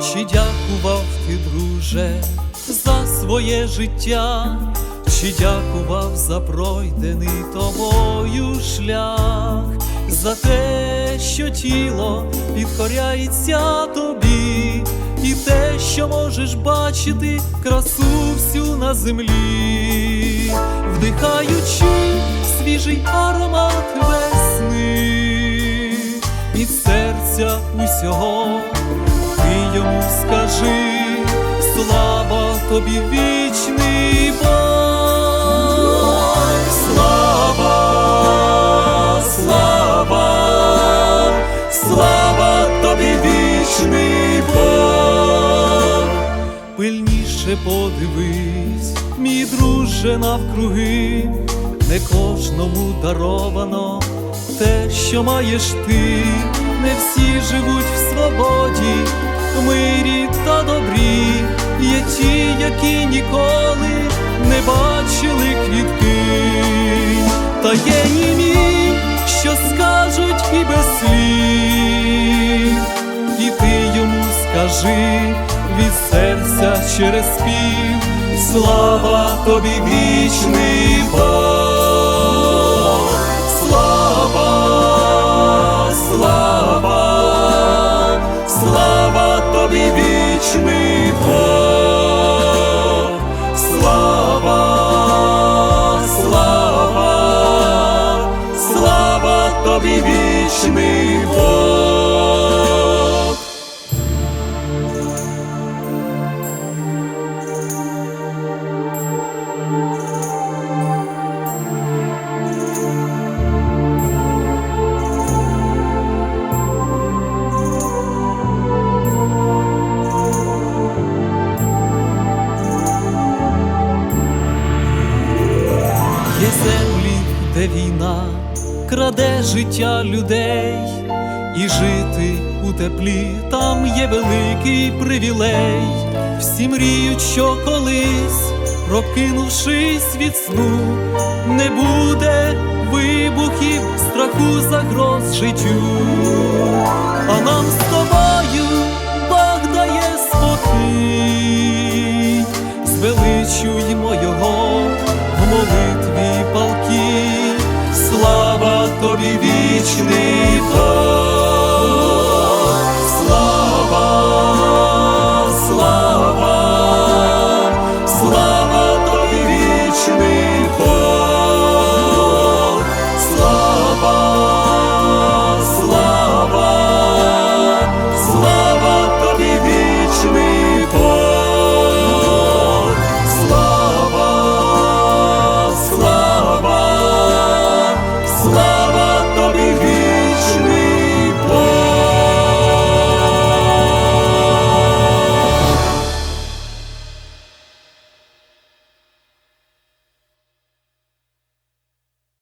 дякував ти, друже, за своє життя, чи дякував за пройдений тобою шлях, за те, що тіло підкоряється тобі, і те, що можеш бачити красу всю на землі, вдихаючи свіжий аромат весни від серця усього, скажи, слава тобі вічний Бог, слава, слава, слава тобі вічний Бог, пильніше подивись, мій друже навкруги, не кожному даровано те, що маєш ти, не всі живуть в свободі, мирі та добрі, є ті, які ніколи не бачили квітки, та є німі, що скажуть і без слів, і ти йому скажи від серця через спів, слава тобі вічний Бог, тобі вічний Бог, слава, слава, слава тобі вічний де війна краде життя людей, і жити у теплі там є великий привілей. Всі мріють, що колись, прокинувшись від сну, не буде вибухів, страху загроз життю, а нам з вічний плод.